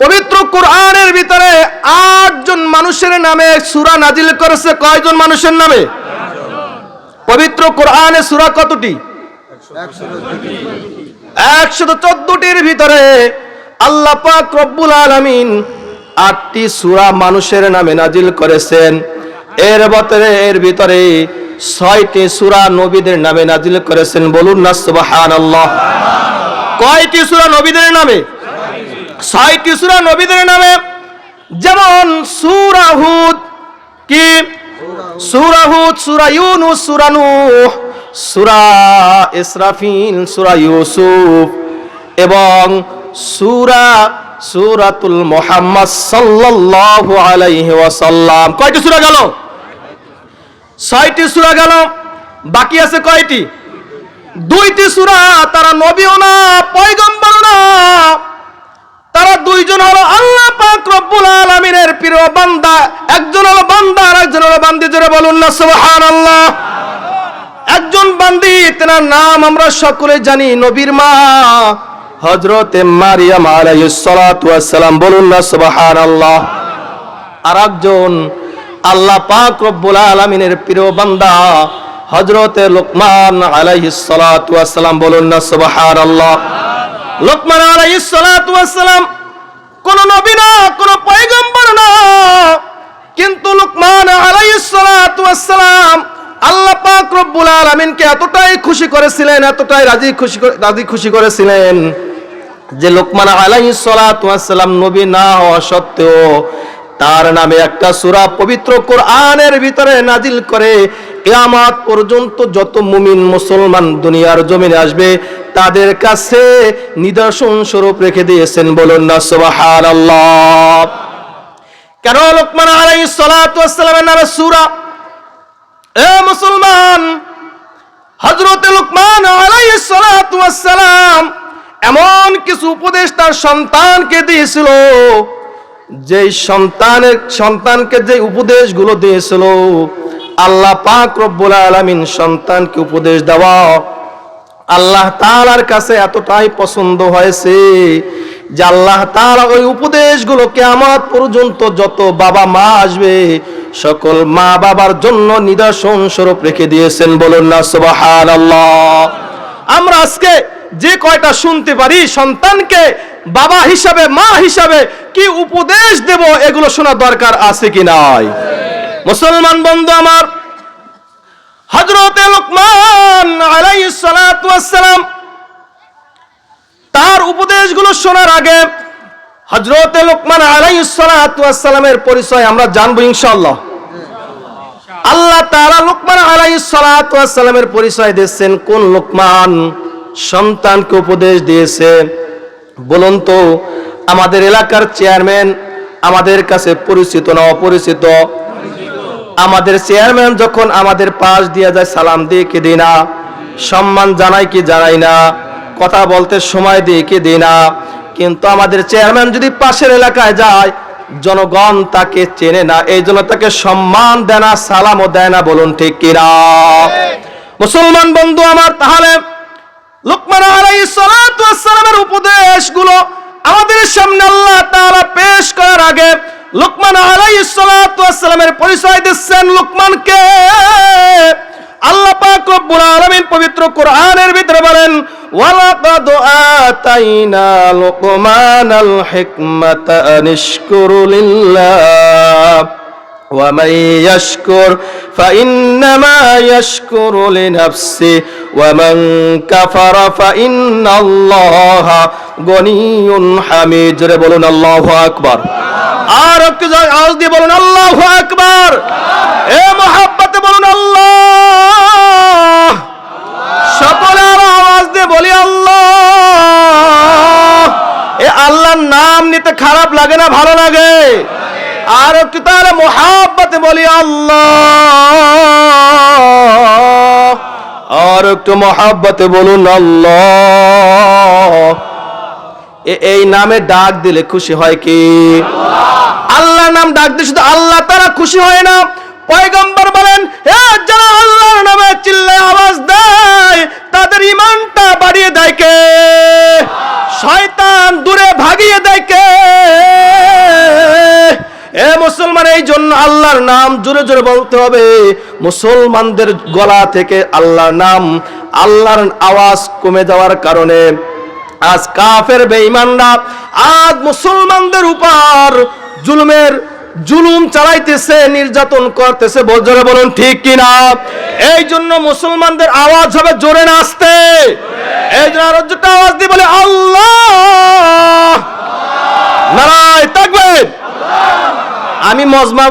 পবিত্র কোরআনের ভিতরে আটজন মানুষের নামে সুরা নাজিল করেছে। কয়জন মানুষের নামে? পবিত্র কোরআনে সুরা কতটি? একশত চোদ্দটির ভিতরে আল্লাহ পাক রব্বুল আলামিন আটটি সুরা মানুষের নামে নাজিল করেছেন। এর ভিতরে এর ভিতরে ছয়টি সুরা নবীদের নামে নাজিল করেছেন। বলুন না সুবহানাল্লাহ। কয়টি সুরা নবীদের নামে? ছয়টি সূরা নবীদের নামে, যেমন সূরা হুদ, কি? সূরা হুদ, সূরা ইউনুস, সূরা নূহ, সূরা সূরা ইউসুফ এবং সূরা সূরাতুল মুহাম্মদ সাল্লাল্লাহু আলাইহি ওয়াসাল্লাম। কয়টি সূরা গেল? ছয়টি সূরা গেল। বাকি আছে কয়টি? দুইটি সূরা তারা নবীও না পয়গম্বর না। দুইজন হলো আল্লাহ পাক রব্বুল আলামিনের প্রিয় বান্দা, একজন হলো বান্দা আর একজন হলো বান্দি, জোরে বলুন না, সুবহানাল্লাহ। একজন বান্দি, তেনার নাম আমরা সকলে জানি, নবীর মা, হযরতে মারিয়াম আলাইহিস সালাতু ওয়াস সালাম, বলুন না, সুবহানাল্লাহ। আর একজন আল্লাহ পাক রব্বুল আলামিনের প্রিয় বান্দা, হযরতে লোকমান আলাইহিস সালাতু ওয়াস সালাম, বলুন না, সুবহানাল্লাহ। লোকমান আলাইহিস সালাতু ওয়াস সালাম কোন নবী না, কোন পয়গম্বর না। কিন্তু লোকমান আলাইহিস সালাতু ওয়াস সালাম আল্লাহ পাক রব্বুল আলামিনকে এতটাই খুশি করেছিলেন, এতটাই রাজি খুশি রাজি খুশি করেছিলেন যে লোকমান আলাইহিস সালাতু নবী না হওয়া সত্ত্বেও তার নামে একটা সূরা পবিত্র কোরআনের ভিতরে নাজিল করে কিয়ামত পর্যন্ত যত মুমিন মুসলমান দুনিয়ার জমিনে আসবে, তাদের কাছে নিদর্শন স্বরূপ রেখে দিয়েছেন বলুন না, সুবহানাল্লাহ। কেন লোকমান আলাইহিস সালাতু ওয়াস সালামের নামে সূরা? এ মুসলমান, হযরতে লোকমান আলাইহিস সালাতু ওয়াস সালাম এমন কিছু উপদেশ তার সন্তানকে দিয়েছিল যে সন্তানের, সন্তানকে যে উপদেশগুলো দিয়েছিল আল্লাহ পাক রব্বুল আলামিন সন্তানকে উপদেশ দেওয়া। আল্লাহ তাআলার কাছে এতটাই পছন্দ হয়েছে যে আল্লাহ তাআলা ওই উপদেশগুলো কিয়ামত পর্যন্ত যত বাবা মা আসবে, সকল মা বাবার জন্য নিদর্শন স্বরূপ রেখে দিয়েছেন। বলুন না, সুবহানাল্লাহ। আমরা আজকে যে কয়টা শুনতে পারি, সন্তানকে বাবা হিসাবে, মা হিসাবে কি উপদেশ দেব, এগুলো শোনা দরকার আছে কি নাই? মুসলমান বন্ধু আমার হজরতে লোকমান তার উপদেশগুলো শোনার আগে হজরতে লোকমান আলাইহিস সালাতু ওয়াস সালামের পরিচয় আমরা জানব ইনশাআল্লাহ। আল্লাহ তাআলা লোকমান আলাইহিস সালাতু ওয়াস সালামের পরিচয় কোন লোকমান? সন্তানকে উপদেশ দিয়েছে। বলুন তো, আমাদের এলাকার চেয়ারম্যান আমাদের কাছে পরিচিত না অপরিচিত? আমাদের চেয়ারম্যান যখন আমাদের পাশ দিয়ে যায় সালাম দিয়ে কি দিই না? সম্মান জানাই কি জানাই না? কথা বলতে সময় দিয়ে কি দিই না? কিন্তু আমাদের চেয়ারম্যান যদি পাশের এলাকায় যায়, জনগণ তাকে চেনে না, এই জন্য তাকে সম্মান দেয় না, সালামও দেয় না, বলুন ঠিক কিনা মুসলমান বন্ধু আমার, তাহলে লোকমান আলাইহিস সালাতু সালামের উপদেশগুলো আমাদের সামনে আল্লাহ তাআলা পেশ করার আগে লোকমান আলাইসালামের পরিচয় দিচ্ছেন লোকমানকে। আল্লাহ পাক রব্বুল আলামিন পবিত্র কোরআনের ভিতরে বলেন, ওয়ালাকাদ আতাইনা লুকমানাল হিকমাতা নিশকুরু লিল্লাহ। ومن يشكر فإنما يشكر لنفسه ومن كفر فإن الله غني حميد জোরে বলুন আল্লাহু আকবার আর একটু জোরে আওয়াজ দিয়ে বলুন আল্লাহু আকবার এ মোহাব্বতে বলুন আল্লাহ সকলে আরো আওয়াজ দিয়ে বলি আল্লাহ এ আল্লাহর নাম নিতে খারাপ লাগে না ভালো লাগে আর একটু তাহলে মোহাব্বতে বলি, আল্লাহ। আর একটু মোহাব্বতে বলুন, আল্লাহ। এই নামে ডাক দিলে খুশি হয় কি? আল্লাহ নাম ডাক দিয়ে শুধু আল্লাহ তারা খুশি হয় না। পয়গম্বর বলেন এ যারা আল্লাহর নামে চিল্লায় আওয়াজ দেয়, তাদের ইমানটা বাড়িয়ে দেয় কে? শয়তান দূরে ভাগিয়ে দেয় কে? জন্য আল্লাহর নাম জোরে জোরে বলতে হবে। মুসলমানদের গলা থেকে আল্লাহর নাম, আল্লাহর আওয়াজ কমে যাওয়ার কারণে আজ কাফের বেঈমানরা আজ মুসলমানদের উপর জুলুমের জুলুম চালাইতেছে, নির্যাতন করতেছে। জোরে বলুন, ঠিক কিনা? এই জন্য মুসলমানদের আওয়াজ হবে জোরে না আসতে। এই জন্য আরও আওয়াজ দিয়ে বলে, আল্লাহ! নারায় থাকবেন আমি মজমা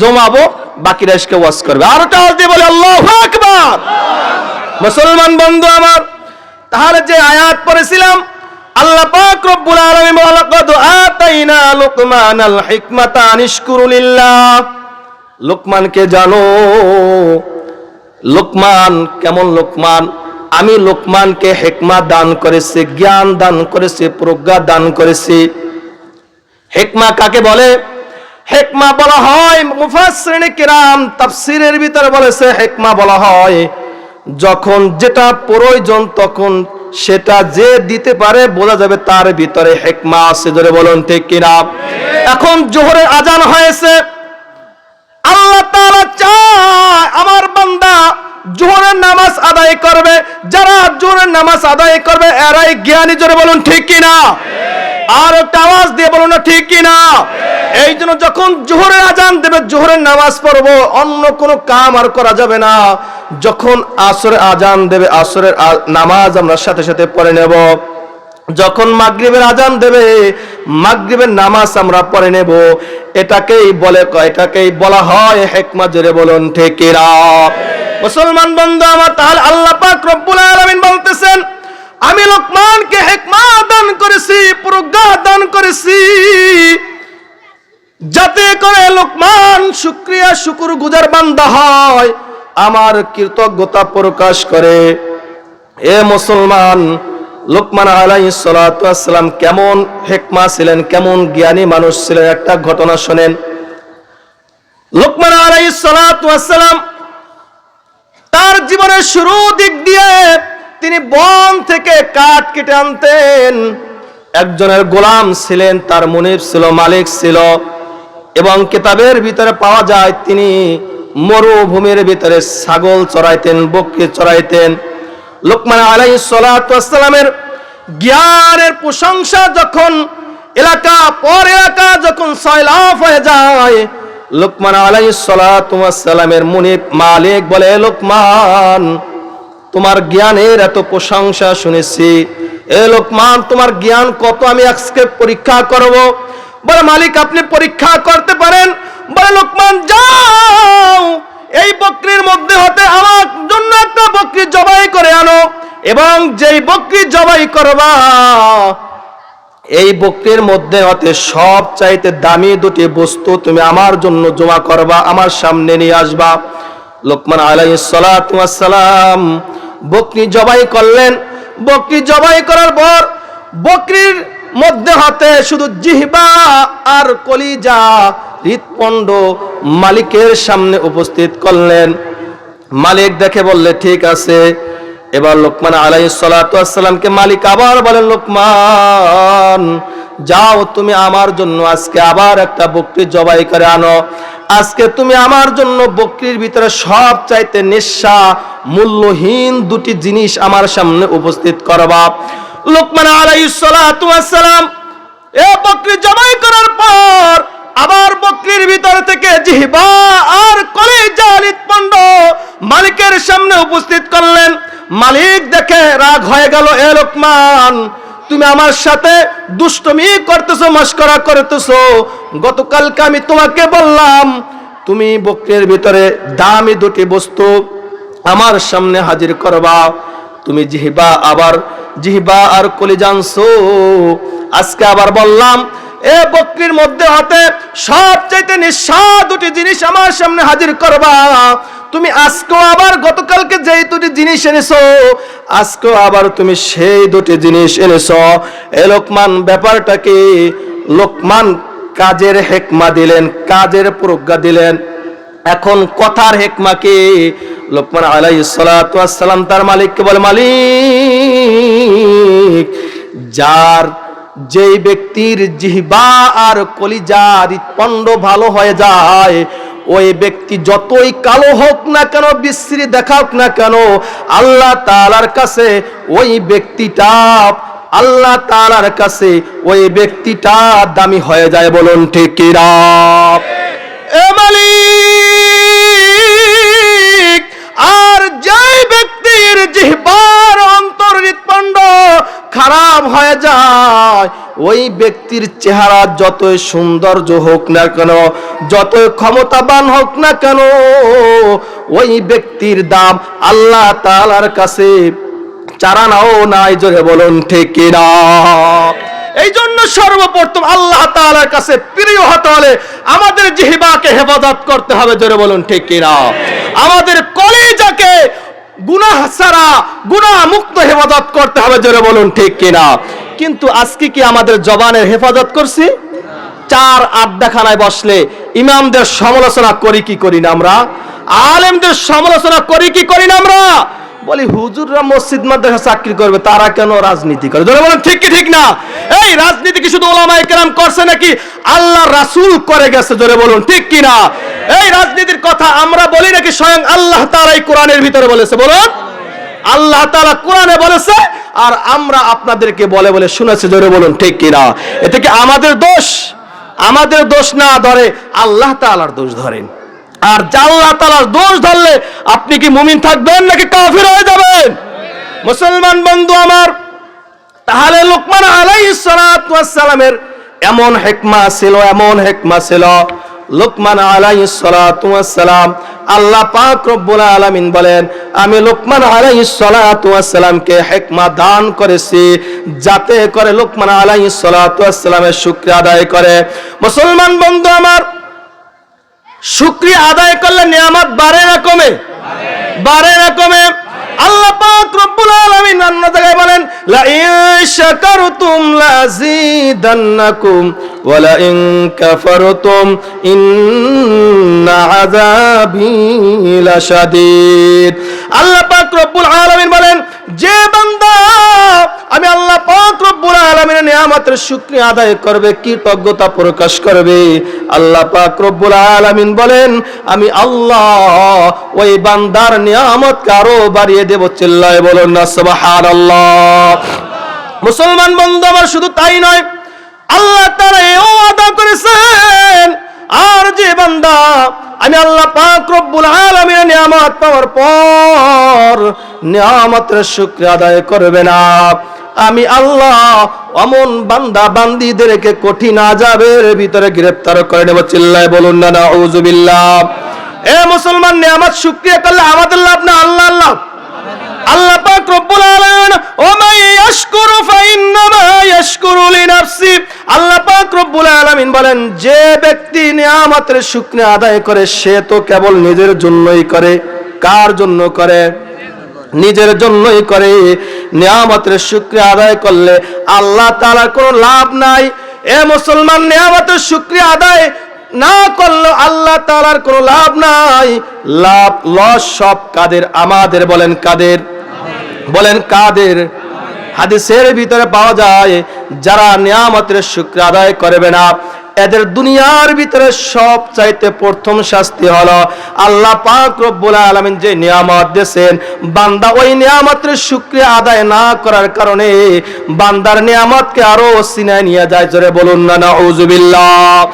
জমাবো, বাকিরা এসকে ওয়াজ করবে। আর আওয়াজ দিয়ে বলে, আল্লাহ আকবার! মুসলমান বন্ধু আমার, তাহলে যে আয়াত পড়েছিলাম, আল্লাহ পাক রব্বুল আলামিন বলে, লাকাদ আতাইনা লুকমানাল হিকমাতা আনিশকুরু লিল্লাহ। লোকমানকে জানো? লোকমান কেমন লোকমান? আমি লোকমানকে হেকমা দান করেছি, জ্ঞান দান করেছি, প্রজ্ঞা দান করেছি। হেকমা কাকে বলে? হেকমা বলা হয়, মুফাসসিরিন কিরাম তাফসীরের ভিতরে বলেছে হেকমা বলা হয়। যখন যেটা প্রয়োজন তখন সেটা যে দিতে পারে, বোঝা যাবে তার ভিতরে হেকমা আছে। ধরে বলুন, ঠিক কিনা? এখন জোহরের আজান হয়েছে। আল্লাহ তাআলা চায় আমার বান্দা জোহরের নামাজ আদায় করবে। যারা জোহরের নামাজ আদায় করবে, এরাই জ্ঞানী। জোরে বলুন, ঠিক কিনা? আর একটা আওয়াজ দিয়ে বলুন না ঠিক কিনা? এই জন্য যখন জোহরের আজান দেবে জোহরের নামাজ পড়ব অন্য কোনো কাম আর করা যাবে না। যখন আসরের আজান দেবে আসরের নামাজ আমরা সাথে সাথে পড়ে নেব। যখন মাগরিবের আজান দেবে মাগরিবের নামাজ আমরা পড়ে নেব। এটাকেই বলে এটাকেই বলা হয় হেকমা জোরে বলুন ঠিকিরা মুসলমান বন্ধু আমার তাহলে আল্লাহ পাক রব্বুল আলামিন বলতেছেন আমি লোকমানকে হেকমা দান করেছি, প্রজ্ঞা দান করেছি। যাতে করে লোকমান শুক্রিয়া, শুকুর গুজার বান্দা হয়, আমার কৃতজ্ঞতা প্রকাশ করে। এ মুসলমান, লোকমান আলাই সালাম কেমন হেকমা ছিলেন, কেমন জ্ঞানী মানুষ ছিলেন, একটা ঘটনা শোনেন। লোকমান আলাই সালাম তার জীবনের শুরু দিক দিয়ে তিনি বন থেকে কাঠ কেটে আনতেন। একজনের গোলাম ছিলেন, তার মনির ছিল, মালিক ছিল, এবং কেতাবের ভিতরে পাওয়া যায় তিনি মরুভূমির ভিতরে ছাগল চড়াইতেন, বকরি চড়াইতেন। লোকমান আলাই সালামের জ্ঞানের প্রশংসা যখন এলাকা পর এলাকা যখন সয়লাভ হয়ে যায়, লোকমান আলাই সালামের মুনিব মালিক বলে, লোকমান তোমার জ্ঞানের এত প্রশংসা শুনেছি। এ লোকমান, তোমার জ্ঞান কত? আমি আজকে পরীক্ষা করব। বলে, মালিক, আপনি পরীক্ষা করতে পারেন। বলে, লোকমান, যাও। এই বকরির মধ্যে হতে আমার জন্য একটা বকরি জবাই করে আনো এবং যেই বকরি জবাই করবা, এই বকরির মধ্যে হতে সব চাইতে দামি দুটি বস্তু তুমি আমার জন্য জমা করবা, আমার সামনে নিয়ে আসবা। লোকমান ওয়াস সালাম বকরি জবাই করলেন। বকরি জবাই করার পর বকরির মধ্যে হাতে শুধু জিহবা আর কলিজা হৃৎপণ্ড মালিকের সামনে উপস্থিত করলেন। মালিক দেখে বললে, ঠিক আছে। এবার লোকমান আলাই সালাতামকে মালিক আবার বলেন লোকমান, যাও তুমি আমার জন্য আজকে আবার একটা বকরি জবাই করে আনো। আজকে তুমি আমার জন্য বকরির ভিতরে সব চাইতে নেশা, মূল্যহীন দুটি জিনিস আমার সামনে উপস্থিত করবা। লোকমান আলাই সালাতাম এ বকরি জমাই করার পর আবার বকরির ভিতর থেকে জিহবা আর কলিজা হৃৎপণ্ড মালিকের সামনে উপস্থিত করলেন। মালিক দেখে রাগ হয়ে গেল, এ লোকমান তুমি আমার সাথে দুষ্টমি করতেছো, মস্করা করতেছো। গতকালকে আমি তোমাকে বললাম, তুমি বকরির ভিতরে দামি দুটি বস্তু আমার সামনে হাজির করবা। তুমি জিহিবা আবার, জিহিবা আর কলি জানছো আজকে আবার বললাম এ বকরির মধ্যে হতে সব চাইতে নিঃসা দুটি জিনিস আমার সামনে হাজির করবা। তুমি আজকেও আবার গতকালকে যেই দুটি জিনিস এনেছো, আজকেও আবার তুমি সেই দুটি জিনিস এনেছো। এ লোকমান ব্যাপারটাকে লোকমান কাজের হেকমা দিলেন, কাজের প্রজ্ঞা দিলেন। এখন কথার হেকমাকে লোকমান আলাই সালাম তার মালিককে বলে, মালিক, যার যেই ব্যক্তির জিহবা আর কলিজা হৃৎপণ্ড ভালো হয়ে যায়, ওই ব্যক্তি যতই কালো হোক না কেন, বিশ্রী দেখাক না কেন, আল্লাহ তালার কাছে ওই ব্যক্তিটা, আল্লাহ তালার কাছে ওই ব্যক্তিটা দামি হয়ে যায় বলুন ঠিক আর যেই ব্যক্তির জিহ্বার অন্তর হৃৎপণ্ড খারাপ হয়ে যায়। ওই ব্যক্তির চেহারা যতই সৌন্দর্য হোক না কেন, যতই ক্ষমতাবান হোক না কেন, ওই ব্যক্তির দাম আল্লাহ তাআলার কাছে চারানাও নাই, জোরে বলুন, ঠিক না এই জন্য সর্বপ্রথম আল্লাহ তাআলার কাছে প্রিয় হতে হলে আমাদের জিহ্বাকে হেফাজত করতে হবে, জোরে বলুন, ঠিক কিনা? আমাদের কলিজাকে গুনাহ ছাড়া গুনাহ মুক্ত হেফাজত করতে হবে, জোরে বলুন ঠিক কিনা। কিন্তু আজকে কি আমাদের জবানের হেফাজত করছি? চার আড্ডাখানায় বসলে ইমামদের সমালোচনা করি কি করি না আমরা? আলেমদের সমালোচনা করি কি করি না আমরা? বলি, হুজুররা মসজিদ মাদ্রাসা চাকরি করবে, তারা কেন রাজনীতি করে? ধরে বলেন ঠিক কি ঠিক না? এই রাজনীতি কি শুধু ওলামা একরাম করছে নাকি? আল্লাহ রাসুল করে গেছে, জোরে বলুন, ঠিক কি না এই রাজনীতির কথা আমরা বলি নাকি স্বয়ং আল্লাহ তাআলাই কোরআনের ভিতরে বলেছে, বলুন। আল্লাহ তাআলা কোরআনে বলেছে, আর আমরা আপনাদেরকে বলে বলে শুনেছি, জোরে বলুন, ঠিক কি না এতে কি আমাদের দোষ? আমাদের দোষ না ধরে আল্লাহ তাআলার দোষ ধরেন। আর জাল্লাহ তালার দোষ ধরলে আপনি কি মুমিন থাকবেন নাকি কাফির হয়ে যাবেন? মুসলমান বন্ধু আমার তাহলে লোকমান আলাই সালামের এমন হেকমা ছিল, এমন হেকমা ছিল। লোকমান আলাই সালাম আল্লাহ আলামিন বলেন, আমি লোকমান আলাই সালামকে হেকমা দান করেছি যাতে করে লোকমান আলাই সালামের শুক্রিয়া আদায় করে। মুসলমান বন্ধু আমার, শুক্রিয়া আদায় করলে নিয়ামত বাড়ে না কমে? বাড়ে কমে। আল্লাহ পাক রব্বুল আলামিন অন্য জায়গায় বলেন লা ইন শাকারতুম লাযিদান্নাকুম ওয়া লা ইন কাফারতুম ইন্না আযাবি লাশাদীদ। আল্লাহ পাক রব্বুল আলামিন বলেন নিয়ামতের শুকরিয়া আদায় করবে, কৃতজ্ঞতা প্রকাশ করবে। আল্লাহ পাক রব্বুল আলামিন বলেন, আমি আল্লাহ ওই বান্দার নিয়ামতকে আরও বাড়িয়ে দেব, চিল্লায় বলুন না, সুবহানাল্লাহ। মুসলমান বন্ধু, আমার শুধু তাই নয়, আল্লাহ তারা এও আদা করেছেন, আর যে বান্দা, আমি আল্লাহ পাক রব্বুল আলামিনের নিয়ামত পাওয়ার পর নিয়ামতের শুকরিয়া আদায় করবে না। আমি আল্লাহ অমন বান্দা বান্দিদেরকে কঠিন আজাবের ভিতরে গ্রেফতার করে নেব। চিল্লায় বলুন না, নাউজুবিল্লাহ। এ মুসলমান নিয়ামত, শুকরিয়া করলে আমাদের লাভ না? আল্লাহ আল্লাহ। আল্লাহ পাক রব্বুল আলামিন ও মাই ইয়াশকুরু ফাইন্নামা ইয়াশকুরু লিনাফসি। আল্লাহ পাক রব্বুল আলামিন বলেন, যে ব্যক্তি নিয়ামতের শুকরিয়া আদায় করে, সে তো কেবল নিজের জন্যই করে। কার জন্য করে? নিজের জন্যই করে। নিয়ামতের শুক্রিয়া আদায় করলে আল্লাহ তাআলার কোনো লাভ নাই। এ মুসলমান নিয়ামতের শুক্রিয়া আদায় না করলে আল্লাহ তাআলার কোনো লাভ নাই। লাভ, লস সব কাদের? আমাদের বলেন কাদের? বলেন কাদের? হাদিসের ভিতরে পাওয়া যায়, যারা নিয়ামতের শুক্র আদায় করবে না এদের দুনিয়ার ভিতরে সব চাইতে প্রথম শাস্তি হলো আল্লাহ পাক রব্বুল আলামিন যে নিয়ামত দিয়েছেন, বান্দা ওই নিয়ামতের শুকরিয়া আদায় না করার কারণে বান্দার নিয়ামতকে আরও সিনায় নিয়ে যায়। জোরে বলুন না, নাউজুবিল্লাহ।